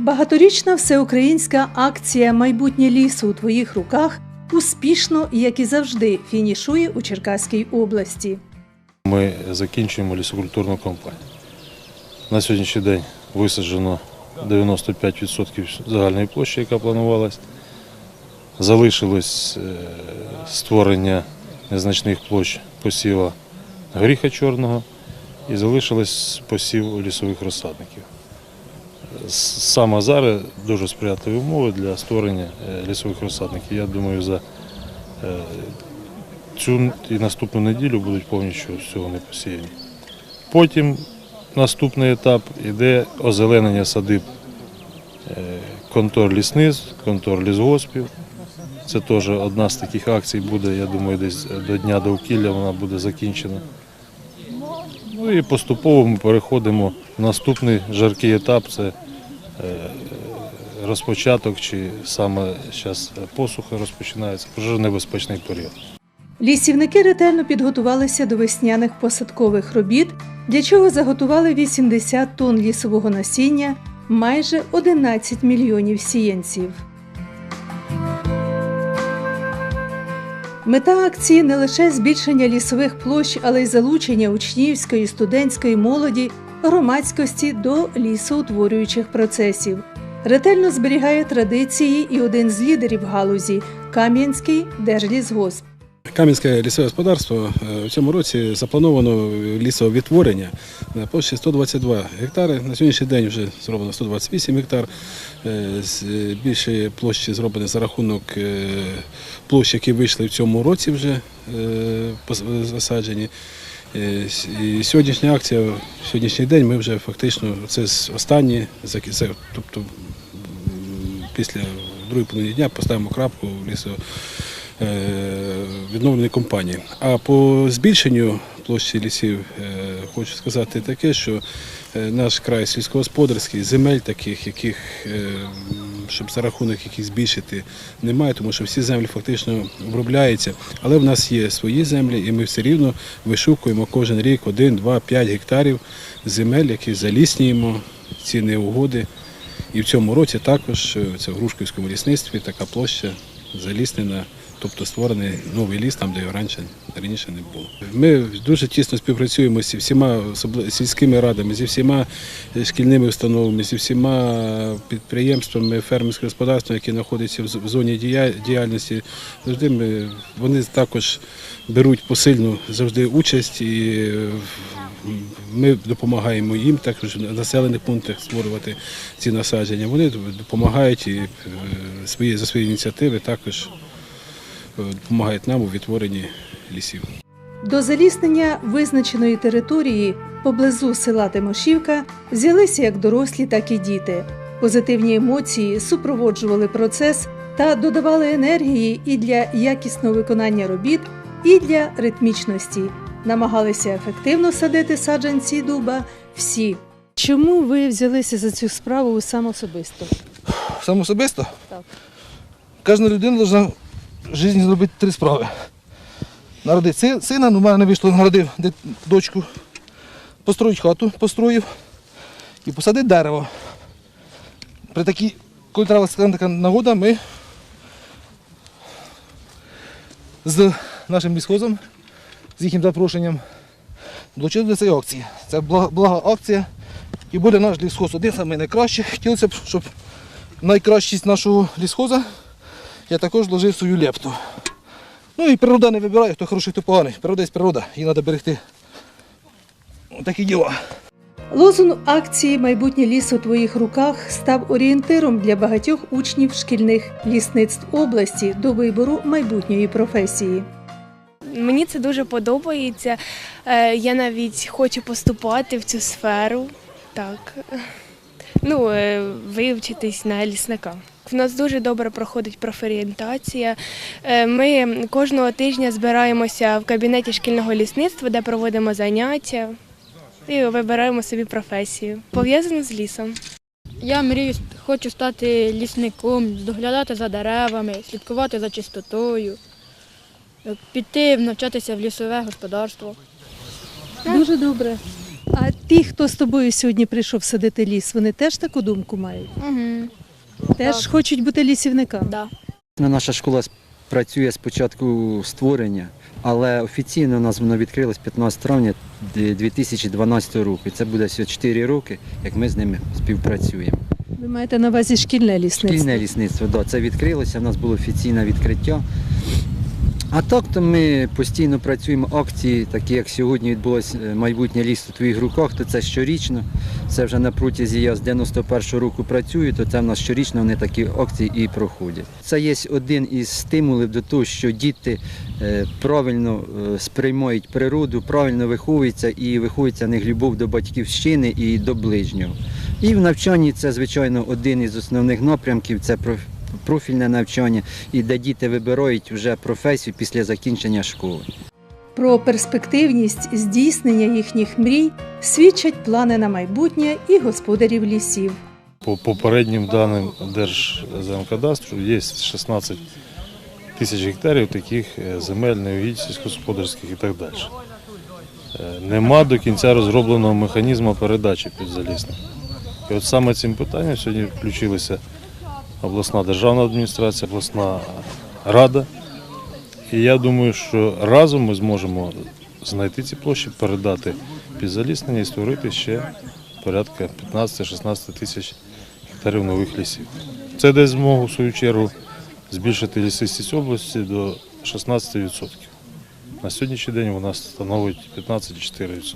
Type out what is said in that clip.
Багаторічна всеукраїнська акція Майбутнє лісу у твоїх руках успішно, як і завжди, фінішує у Черкаській області. Ми закінчуємо лісокультурну кампанію. На сьогоднішній день висаджено 95% загальної площі, яка планувалась. Залишилось е, створення незначних площ посіва горіха чорного і залишилось посів лісових розсадників. Саме зараз дуже сприятливі умови для створення е, лісових розсадників. Я думаю, за е, цю і наступну неділю будуть повністю всього не посіяні. Потім наступний етап іде озеленення садиб е, контор лісниць, контор лісгоспів. Це теж одна з таких акцій буде, я думаю, десь до Дня довкілля вона буде закінчена. Ну і поступово ми переходимо в наступний жаркий етап це е, розпочаток, чи саме зараз посуха розпочинається, пожежонебезпечний період. Лісівники ретельно підготувалися до весняних посадкових робіт, для чого заготували 80 тонн лісового насіння, майже 11 мільйонів сіянців. Мета акції не лише збільшення лісових площ, але й залучення учнівської, студентської молоді, громадськості до лісоутворюючих процесів. Ретельно зберігає традиції і один з лідерів галузі Кам'янський держлісгосп. Кам'янське лісове господарство е, в цьому році заплановано лісовідтворення на площі 122 гектари. На сьогоднішній день вже зроблено 128 гектар. Е, е, Більше площі зроблені за рахунок е, площ, які вийшли в цьому році вже е, засаджені. Е, І сьогоднішня акція, сьогоднішній день ми вже фактично це останні, тобто після другої половини дня поставимо крапку в лісо е, відновленої компанії. А по збільшенню площі лісів е, хочу сказати таке, що е, наш край сільськогосподарський, земель таких, яких, е, щоб за рахунок яких збільшити, немає, тому що всі землі фактично обробляються. Але в нас є свої землі, і ми все рівно вишукуємо кожен рік 1, 2, 5 гектарів земель, які заліснюємо, ці неугоди. І в цьому році також е, це в Грушківському лісництві така площа заліснена, тобто створений новий ліс, там, де його раніше, раніше не було. Ми дуже тісно співпрацюємо зі всіма сільськими радами, зі всіма е, шкільними установами, зі всіма підприємствами, фермерськими господарствами, які знаходяться в зоні діяльності. Завжди ми, вони також беруть посильну завжди участь і е, ми допомагаємо їм також в населених пунктах створювати ці насадження. Вони допомагають і е, свої, за свої ініціативи також допомагають нам у відтворенні лісів. До заліснення визначеної території поблизу села Тимошівка взялися як дорослі, так і діти. Позитивні емоції супроводжували процес та додавали енергії і для якісного виконання робіт, і для ритмічності. Намагалися ефективно садити саджанці дуба всі. Чому ви взялися за цю справу сам особисто? Сам особисто? Так. Кожна людина повинна в житті зробити три справи. Народити сина, ну в мене не вийшло, народив дочку, построїть хату, построїв і посадити дерево. При такій, коли треба така нагода, ми з нашим лісхозом, з їхнім запрошенням, долучилися до цієї акції. Це блага, акція. І буде наш лісхоз один з найкращих. Хотілося б, щоб найкращість нашого лісхоза я також вложив свою лепту. Ну і природа не вибирає, хто хороший, хто поганий. Природа є природа, її треба берегти. Такі діла. Лозунг акції Майбутнє ліс у твоїх руках став орієнтиром для багатьох учнів шкільних лісництв області до вибору майбутньої професії. Мені це дуже подобається. Е, Я навіть хочу поступати в цю сферу. Так. Ну, е, вивчитись на лісника. В нас дуже добре проходить профорієнтація. Е, Ми кожного тижня збираємося в кабінеті шкільного лісництва, де проводимо заняття і вибираємо собі професію. Пов'язану з лісом. Я мрію, хочу стати лісником, доглядати за деревами, слідкувати за чистотою, піти навчатися в лісове господарство. Дуже добре. А ті, хто з тобою сьогодні прийшов садити ліс, вони теж таку думку мають? Угу. Теж хочуть бути лісівниками. Да. Наша школа працює з початку створення, але офіційно у нас воно відкрилось 15 травня 2012 року. І це буде всього 4 роки, як ми з ними співпрацюємо. Ви маєте на увазі шкільне лісництво? Шкільне лісництво, да, це відкрилося, в нас було офіційне відкриття. А так то ми постійно працюємо акції, такі як сьогодні відбулось е, майбутнє ліс у твоїх руках, то це щорічно. Це вже на протязі я з 91-го року працюю, то це в нас щорічно вони такі акції і проходять. Це є один із стимулів до того, що діти е, правильно е, сприймають природу, правильно виховуються і виховується в них любов до батьківщини і до ближнього. І в навчанні це, звичайно, один із основних напрямків це проф- профільне навчання, і де діти вибирають вже професію після закінчення школи. Про перспективність здійснення їхніх мрій свідчать плани на майбутнє і господарів лісів. По попереднім даним Держземкадастру є 16 тисяч гектарів таких е, земель, неугідь сільськогосподарських і так далі. Е, Нема до кінця розробленого механізму передачі підзалісних. І от саме цим питанням сьогодні включилися обласна державна адміністрація, обласна рада. І я думаю, що разом ми зможемо знайти ці площі, передати підзаліснення і створити ще порядка 15-16 тисяч гектарів нових лісів. Це дасть змогу, в свою чергу, збільшити лісистість області до 16%. На сьогоднішній день вона становить 15,4%.